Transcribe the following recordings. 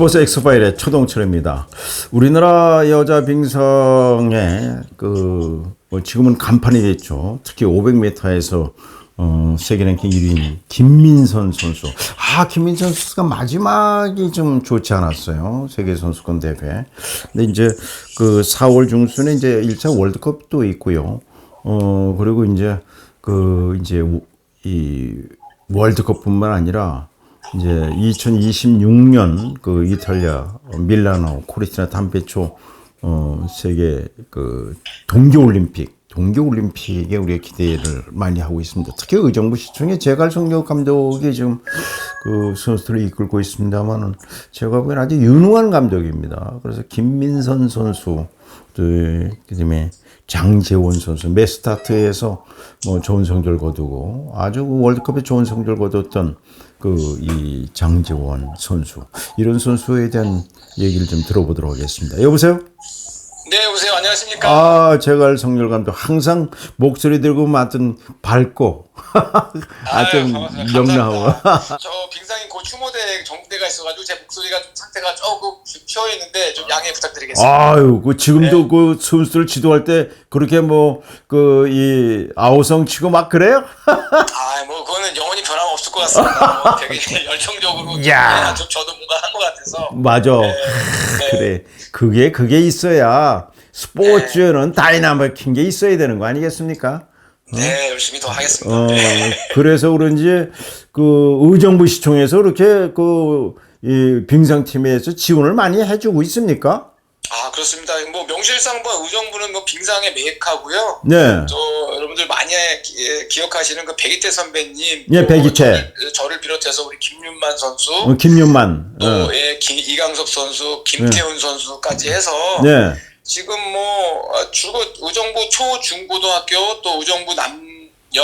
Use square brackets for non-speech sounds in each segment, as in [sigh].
스포츠 엑스파일의 초동철입니다. 우리나라 여자 빙상의 그, 뭐 지금은 간판이 됐죠. 특히 500m에서 어, 세계 랭킹 1위인 김민선 선수. 아, 김민선 선수가 마지막이 좀 좋지 않았어요. 세계 선수권 대회. 근데 이제 그 4월 중순에 이제 1차 월드컵도 있고요. 어, 그리고 이제 그 이제 이 월드컵뿐만 아니라 이제 2026년 그 이탈리아 밀라노 코리티나 담페초 어 세계 그 동계 올림픽 동계 올림픽에 우리가 기대를 많이 하고 있습니다. 특히 의정부 시청의 제갈성력 감독이 지금 그 선수들을 이끌고 있습니다만은 제가 보기엔 아주 유능한 감독입니다. 그래서 김민선 선수 그 그다음에 장재원 선수 메스타트에서 뭐 좋은 성적을 거두고 아주 그 월드컵에 좋은 성적을 거뒀던 그 이 장재원 선수 이런 선수에 대한 얘기를 좀 들어보도록 하겠습니다. 여보세요? 네, 여보세요. 안녕하십니까? 아, 제가 성렬 감독 항상 목소리 들고 맡은 밝고 [laughs] 아좀 감사합니다. [laughs] 저 빙상인 고 추모대 정대가 있어가지고 제 목소리가 좀 상태가 조금 휘어 있는데 좀 양해 부탁드리겠습니다. 아유, 그 지금도 네. 그 선수들 지도할 때 그렇게 뭐 그 이 아우성 치고 막 그래요? [laughs] 아, 뭐 그거는 영원히 변함없을 것 같습니다. 뭐 되게 [laughs] 열정적으로 야. 네, 저, 저도 뭔가 한 것 같아서. 맞아. 네. 그래. 그게 그게 있어야 스포츠는 다이나믹한 게 있어야 되는 거 아니겠습니까? 네, 열심히 더 하겠습니다. 어, 네. 그래서 그런지 그 의정부 시청에서 그렇게 그이 빙상팀에서 지원을 많이 해주고 있습니까? 아, 그렇습니다. 뭐 명실상부 의정부는 뭐 빙상의 메이커고요. 네. 저 여러분들 많이 기, 기억하시는 그 백이태 선배님, 예, 또 백이태. 저를, 저를 비롯해서 우리 김윤만 선수, 어, 김윤만. 또 어. 예, 기- 이강석 선수, 김태훈 선수까지 해서 네. 지금 뭐 어, 주고 의정부 초 중고등학교 또 의정부 남 녀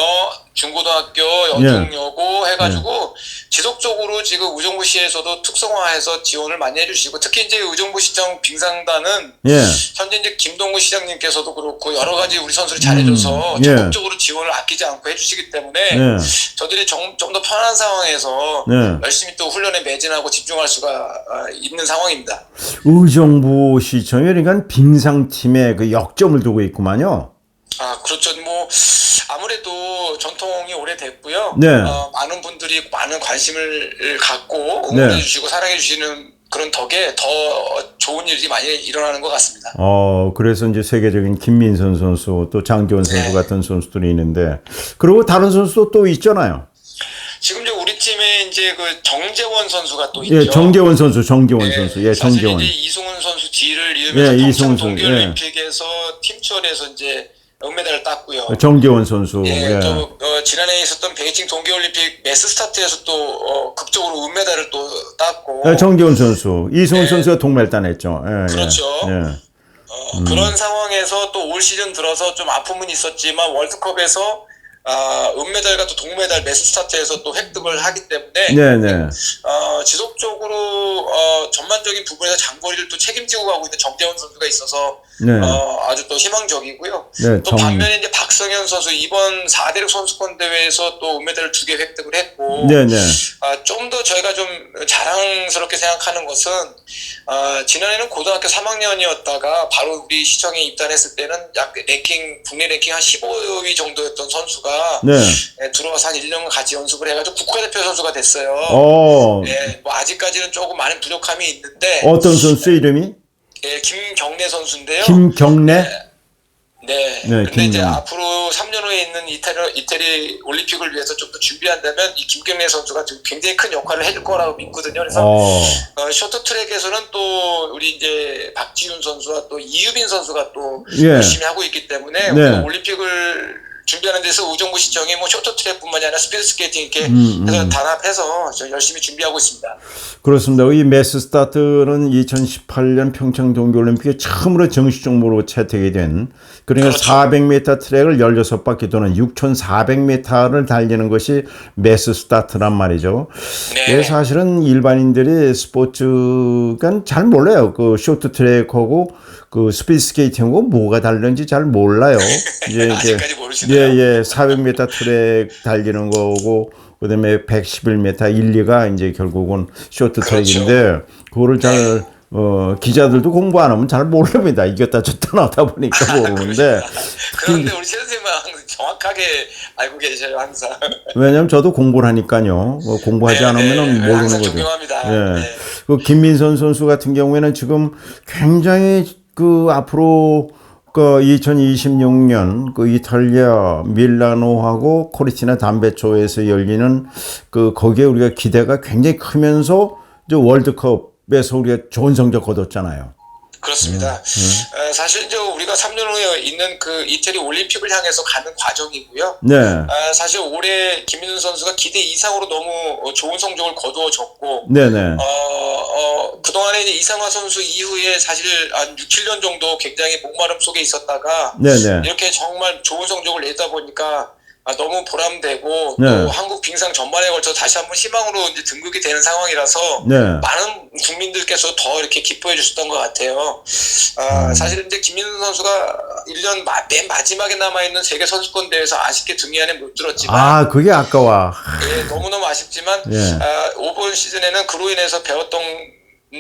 중고등학교 여중여고 해가지고 지속적으로 지금 의정부시에서도 특성화해서 지원을 많이 해주시고 특히 이제 의정부 시청 빙상단은 예. 현재 이제 김동구 시장님께서도 그렇고 여러 가지 우리 선수를 잘해줘서 음, 예. 적극적으로 지원을 아끼지 않고 해주시기 때문에 네. 저들이 좀 더 편한 상황에서 네. 열심히 또 훈련에 매진하고 집중할 수가 어, 있는 상황입니다. 의정부 시청에 그러니까 빙상팀에 그 역점을 두고 있구만요. 아 그렇죠. 뭐 아무래도 전통이 오래됐고요. 네. 어, 많은 분들이 많은 관심을 갖고 응원해 네. 주시고 사랑해 주시는 그런 덕에 더 좋은 일이 많이 일어나는 것 같습니다. 어, 그래서 이제 세계적인 김민선 선수 또 장기원 선수 네. 같은 선수들이 있는데 그리고 다른 선수도 또 있잖아요. 지금 이제 우리 팀에 이제 그 정재원 선수가 또 있죠. 예, 정재원 선수, 정재원 네, 선수. 예, 정재원. 이제 이승훈 선수 뒤를 이으면서 예, 평창 이승훈 선수, 동계 올림픽에서 팀추월에서 이제 은메달을 땄고요. 정재원 선수. 예, 예. 또 어, 지난해 있었던 베이징 동계올림픽 매스 스타트에서 또 어, 극적으로 은메달을 또 땄고 예, 정재원 선수. 이승훈 네. 선수가 동메달 따냈죠. 예, 그렇죠. 예. 예. 어, 그런 상황에서 또 올 시즌 들어서 좀 아픔은 있었지만 월드컵에서 아, 은메달과 또 동메달 매스 스타트에서 또 획득을 하기 때문에 네, 네. 어, 지속적으로 어, 전반적인 부분에서 장거리를 또 책임지고 가고 있는 정재원 선수가 있어서 네. 어, 아주 또 희망적이고요. 네, 또 정- 반면에 이제 박성현 선수 이번 4대륙 선수권 대회에서 또 은메달을 두 개 획득을 했고 네, 네. 아, 좀 더 저희가 좀 자랑스럽게 생각하는 것은 아, 지난해는 고등학교 3학년이었다가 바로 우리 시청에 입단했을 때는 약 랭킹 국내 랭킹 한 15위 정도였던 선수가 네. 예, 들어와서 한 1년간 같이 연습을 해가지고 국가대표 선수가 됐어요. 어, 예, 뭐 아직까지는 조금 많은 부족함이 있는데 어떤 선수 이름이? 예, 김경래 선수인데요. 김경래? 네. 네, 근데 이제 김경래. 앞으로 3년 후에 있는 이태리, 이태리 올림픽을 위해서 좀 더 준비한다면 이 김경래 선수가 좀 굉장히 큰 역할을 해줄 거라고 믿거든요. 그래서 어, 어, 쇼트트랙에서는 또 우리 이제 박지훈 선수와 또 이유빈 선수가 또 예. 열심히 하고 있기 때문에 네. 올림픽을 준비하는 데서 우정부 시청이 뭐 쇼트트랙뿐만이 아니라 스피드 스케이팅 이렇게 음, 해서 단합해서 저 열심히 준비하고 있습니다. 그렇습니다. 이 매스 스타트는 2018년 평창 동계올림픽에 처음으로 정식적으로 채택이 된 그러니까 그렇죠. 400m 트랙을 16바퀴 도는 6,400m를 달리는 것이 매스 스타트란 말이죠. 네. 예, 사실은 일반인들이 스포츠가 잘 몰라요. 그 쇼트 트랙하고 그 스피드 스케이팅하고 뭐가 다른지 잘 몰라요. [laughs] 이제 아직까지 모르시네요. 예, 예. 400m 트랙 달리는 거고 그다음에 111m 1, 2가 이제 결국은 쇼트 그렇죠. 트랙인데 그거를 잘 어, 기자들도 공부 안 하면 잘 모릅니다. 이겼다 졌다 나다 보니까 [laughs] 모르는데 그런데 우리 최 선생님은 정확하게 알고 계셔요 항상. 왜냐면 저도 공부를 하니까요. 뭐 공부하지 네, 않으면 네, 모르는 항상 거죠. 존경합니다. 예. 네. 그 김민선 선수 같은 경우에는 지금 굉장히 그 앞으로 그 2026년 그 이탈리아 밀라노하고 코리티나 담베초에서 열리는 그 거기에 우리가 기대가 굉장히 크면서 저 월드컵 에서 우리가 좋은 성적 거뒀잖아요. 그렇습니다. 음, 어, 사실 이제 우리가 3년 후에 있는 그 이태리 올림픽을 향해서 가는 과정이고요. 네. 아, 사실 올해 김민수 선수가 기대 이상으로 너무 어, 좋은 성적을 거두어졌고 네네. 어, 어, 그동안에 이제 이상화 선수 이후에 사실 한 6, 7년 정도 굉장히 목마름 속에 있었다가 네네. 이렇게 정말 좋은 성적을 내다 보니까 아, 너무 보람되고 네. 또 한국 빙상 전반에 걸쳐 다시 한번 희망으로 이제 등극이 되는 상황이라서 네. 많은 국민들께서 더 이렇게 기뻐해 주셨던 것 같아요. 아, 사실 이제 김민수 선수가 1년 마, 맨 마지막에 남아 있는 세계 선수권 대회에서 아쉽게 등위 안에 못 들었지만 아, 그게 아까워. 예, 너무너무 아쉽지만 예. 아, 이번 시즌에는 그로 인해서 배웠던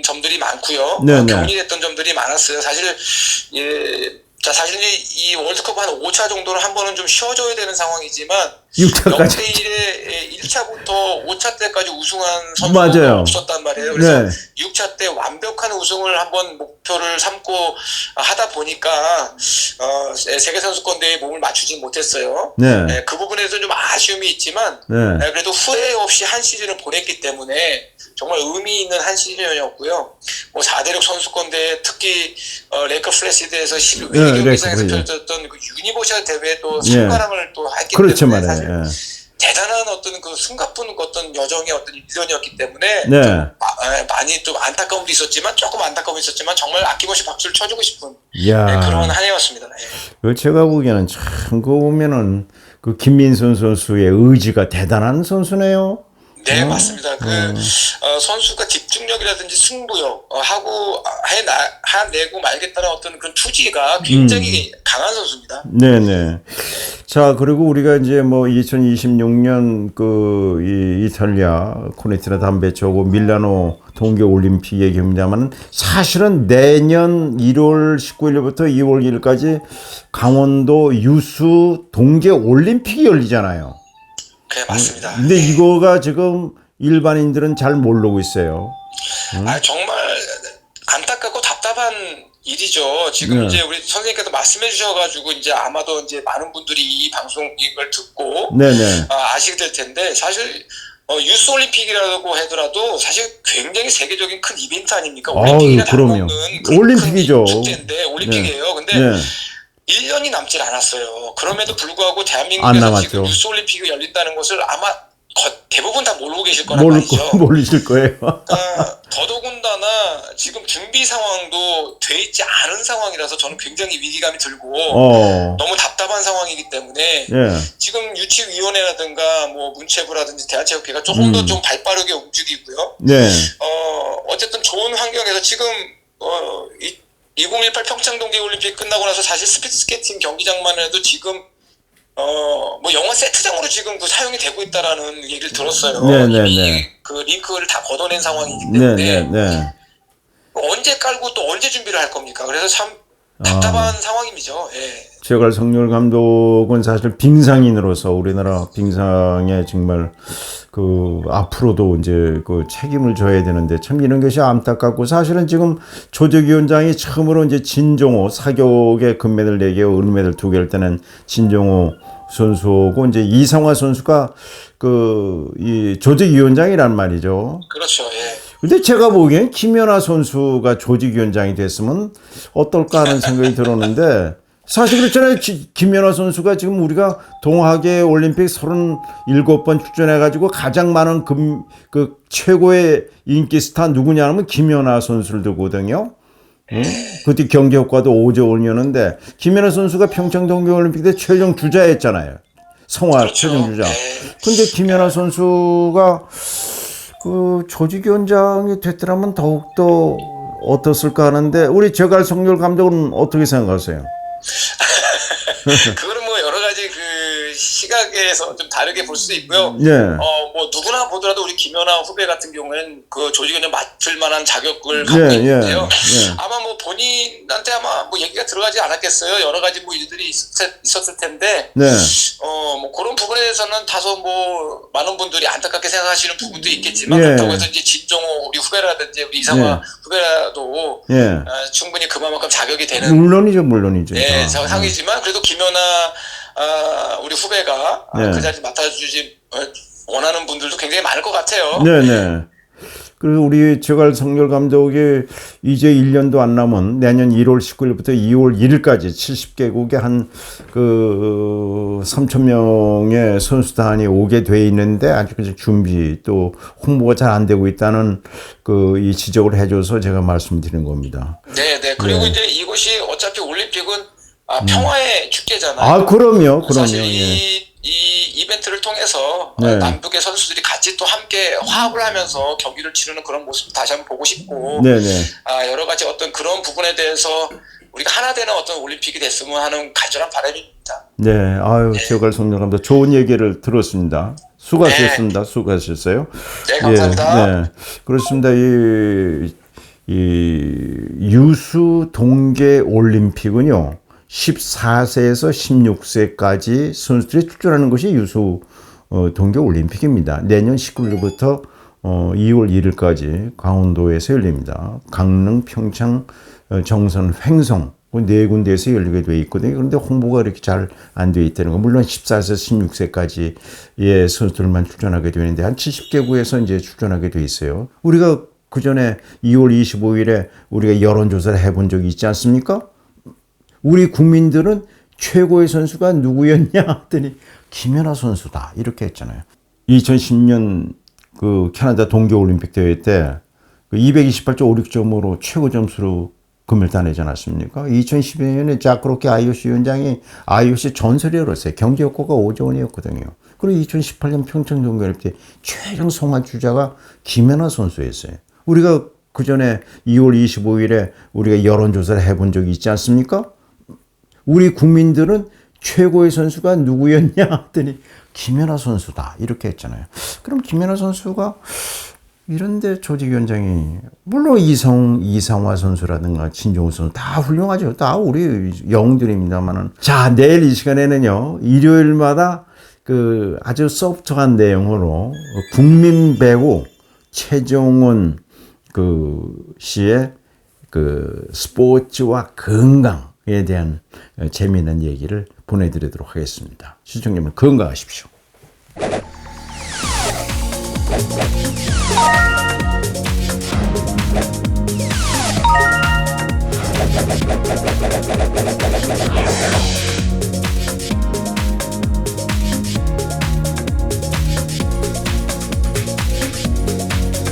점들이 많고요. 네, 어, 네. 교훈이 됐던 점들이 많았어요. 사실 예, 자 사실 이, 이 월드컵 한 5차 정도는 한 번은 좀 쉬어줘야 되는 상황이지만 6차까지. 0대 1에 1차부터 5차 때까지 우승한 선수가. 없었단 말이에요. 그래서 네. 6차 때 완벽한 우승을 한번 목표를 삼고 하다 보니까 어, 세계 선수권 대회에 몸을 맞추지 못했어요. 네. 네, 그 부분에서 좀 아쉬움이 있지만 네. 네, 그래도 후회 없이 한 시즌을 보냈기 때문에 정말 의미 있는 한 시즌이었고요. 뭐 4대륙 선수권대 특히 어, 레이커 플래시드에서 실 네, 외교 레이커 경기장에서. 펼쳤던 그 유니버셜 대회도 예. 승관왕을 또 했기 그렇죠 때문에. 사실 예. 대단한 어떤 그 숨가쁜 어떤 여정의 어떤 일련이었기 때문에 네. 마- 에, 많이 좀 안타까움도 있었지만 조금 안타까움이 있었지만 정말 아낌없이 박수를 쳐주고 싶은 이야. 네, 그런 한 해였습니다. 예. 그 제가 보기에는 참 그거 보면은 그 김민선 선수의 의지가 대단한 선수네요. 네 음. 맞습니다. 그 어, 선수가 집중력이라든지 승부욕 어, 하고 해나 해내고 말겠다는 어떤 그런 투지가 굉장히 음. 강한 선수입니다. 네네. 자 그리고 우리가 이제 뭐 2026년 그 이 이탈리아 코네티나 담베초고 밀라노 동계 올림픽 얘기합니다만 사실은 내년 1월 19일부터 2월 1일까지 강원도 유수 동계 올림픽이 열리잖아요. 네 맞습니다. 근데 이거가 지금 일반인들은 잘 모르고 있어요. 아 정말 안타깝고 답답한 일이죠. 지금 네. 이제 우리 선생님께서 말씀해 주셔가지고 이제 아마도 이제 많은 분들이 이 방송 이걸 듣고 네네. 아, 아시게 될 텐데 사실 어, 유스 올림픽이라고 하더라도 사실 굉장히 세계적인 큰 이벤트 아닙니까? 아유, 올림픽이나 그럼요. 다름없는 큰- 올림픽이죠. 큰 축제인데 올림픽이에요. 근데 네. 1년이 남질 않았어요. 그럼에도 불구하고 안 대한민국에서. 지금 유스 올림픽이 열린다는 것을 아마 거- 대부분 다 모르고 계실 거란 모를 말이죠. 거, [laughs] 모르실 거예요. 아, 더더군 지금 준비 상황도 돼 있지 않은 상황이라서 저는 굉장히 위기감이 들고 어. 너무 답답한 상황이기 때문에 예. 지금 유치위원회라든가 뭐 문체부라든지 대한체육회가 조금 더 음. 좀 발빠르게 움직이고요. 네. 어 어쨌든 좋은 환경에서 지금 어 이, 2018 평창 동계올림픽 끝나고 나서 사실 스피드 스케이팅 경기장만 해도 지금 어뭐 영화 세트장으로 지금 그 사용이 되고 있다라는 얘기를 들었어요. 네, 네, 네. 그 링크를 다 걷어낸 상황이기 네, 때문에 네, 네. 언제 깔고 또 언제 준비를 할 겁니까? 그래서 참 아. 답답한 상황이죠. 예. 최갈 성렬 감독은 사실 빙상인으로서 우리나라 빙상에 정말 그 앞으로도 이제 그 책임을 져야 되는데 참 이런 것이 안타깝고 사실은 지금 조직 위원장이 처음으로 이제 진종호 사격에 금메달 4개, 은메달 2개를 따는 진종호 선수고 이제 이상화 선수가 그 이 조직 위원장이란 말이죠. 그렇죠. 예. 근데 제가 보기엔 김연아 선수가 조직위원장이 됐으면 어떨까 하는 생각이 들었는데 사실 그렇잖아요. 지- 김연아 선수가 지금 우리가 동학의 올림픽 37번 출전해가지고 가장 많은 금, 그 최고의 인기 스타 누구냐 하면 김연아 선수를 두거든요. 응? 그때 경기 효과도 5조 원이었는데 김연아 선수가 평창 동계올림픽 때 최종 주자였잖아요. 성화 최종 주자. 근데 김연아 선수가 그 조직위원장이 됐더라면 더욱더 어떻을까 하는데 우리 제갈 성렬 감독은 어떻게 생각하세요? 그거는 뭐 여러 가지 그 시각에서 좀 다르게 볼수 있고요. 예. 어, 뭐 누구나 보더라도 우리 김연아 후배 같은 경우에는 그 조직위원장 맡을 만한 자격을 갖고 예, 예, 있는데요. 예. [laughs] 아마 뭐 본인한테 아마 뭐 얘기가 들어가지 않았겠어요. 여러 가지 뭐 일들이 있었, 있었을 텐데, 네. 어, 뭐 그런 부분에 대해서는 다소 뭐 많은 분들이 안타깝게 생각하시는 부분도 있겠지만, 예. 그렇다고 해서 이제 진종호 우리 후배라든지 우리 이상화 예. 후배라도 예. 어, 충분히 그만큼 자격이 되는 물론이죠, 물론이죠. 예, 아, 저 상이지만 그래도 김연아 아, 우리 후배가 아, 네. 그 자리 맡아주지 어, 원하는 분들도 굉장히 많을 것 같아요. 네네. 그리고 우리 제갈 성렬 감독이 이제 1년도 안 남은 내년 1월 19일부터 2월 1일까지 70개국의 한그 3천 명의 선수단이 오게 돼 있는데 아직 까지 준비 또 홍보가 잘 안 되고 있다는 그 이 지적을 해줘서 제가 말씀드린 겁니다. 네, 네. 그리고 네. 이제 이곳이 어차피 올림픽은 아, 평화의 축제잖아요. 아 그럼요, 그럼요. 사실 예. 이, 이 이벤트를 통해서 네. 어, 남북의 선수들이 같이 또 함께 화합을 하면서 경기를 치르는 그런 모습 다시 한번 보고 싶고 네네. 아, 여러 가지 어떤 그런 부분에 대해서 우리가 하나 되는 어떤 올림픽이 됐으면 하는 간절한 바람입니다. 네, 아유 제갈 성렬 감독 좋은 얘기를 들었습니다. 수고하셨습니다. 수고하셨어요. 네, 감사합니다. 예, 네. 그렇습니다. 이, 이 유수 동계 올림픽은요. 14세에서 16세까지 선수들이 출전하는 것이 유수 어, 동계 올림픽입니다. 내년 19일부터 어, 2월 1일까지 강원도에서 열립니다. 강릉, 평창, 어, 정선, 횡성 그네 군데에서 열리게 돼 있거든요. 그런데 홍보가 이렇게 잘 안 돼 있다는 거. 물론 14세에서 16세까지의 선수들만 출전하게 되는데 한 70개국에서 이제 출전하게 돼 있어요. 우리가 그 전에 2월 25일에 우리가 여론조사를 해본 적이 있지 않습니까? 우리 국민들은 최고의 선수가 누구였냐 했더니 김연아 선수다 이렇게 했잖아요. 2010년 그 캐나다 동계올림픽 대회 때그 228.56점으로 최고 점수로 금을 따내지 않았습니까? 2012년에 자크로키 IOC 위원장이 IOC 전설이 열었어요. 경제 효과가 5조 원이었거든요. 그리고 2018년 평창 동계올림픽 때 최종 성화 주자가 김연아 선수였어요. 우리가 그 전에 2월 25일에 우리가 여론조사를 해본 적이 있지 않습니까? 우리 국민들은 최고의 선수가 누구였냐 했더니 김연아 선수다 이렇게 했잖아요. 그럼 김연아 선수가 이런데 조직위원장이 물론 이성 이상화 선수라든가 진종우 선수 다 훌륭하죠. 다 우리 영웅들입니다만은 자 내일 이 시간에는요 일요일마다 그 아주 소프트한 내용으로 국민 배우 최종원 그 씨의 그 스포츠와 건강 에 대한 재미있는 얘기를 보내드리도록 하겠습니다. 시청자님 건강하십시오.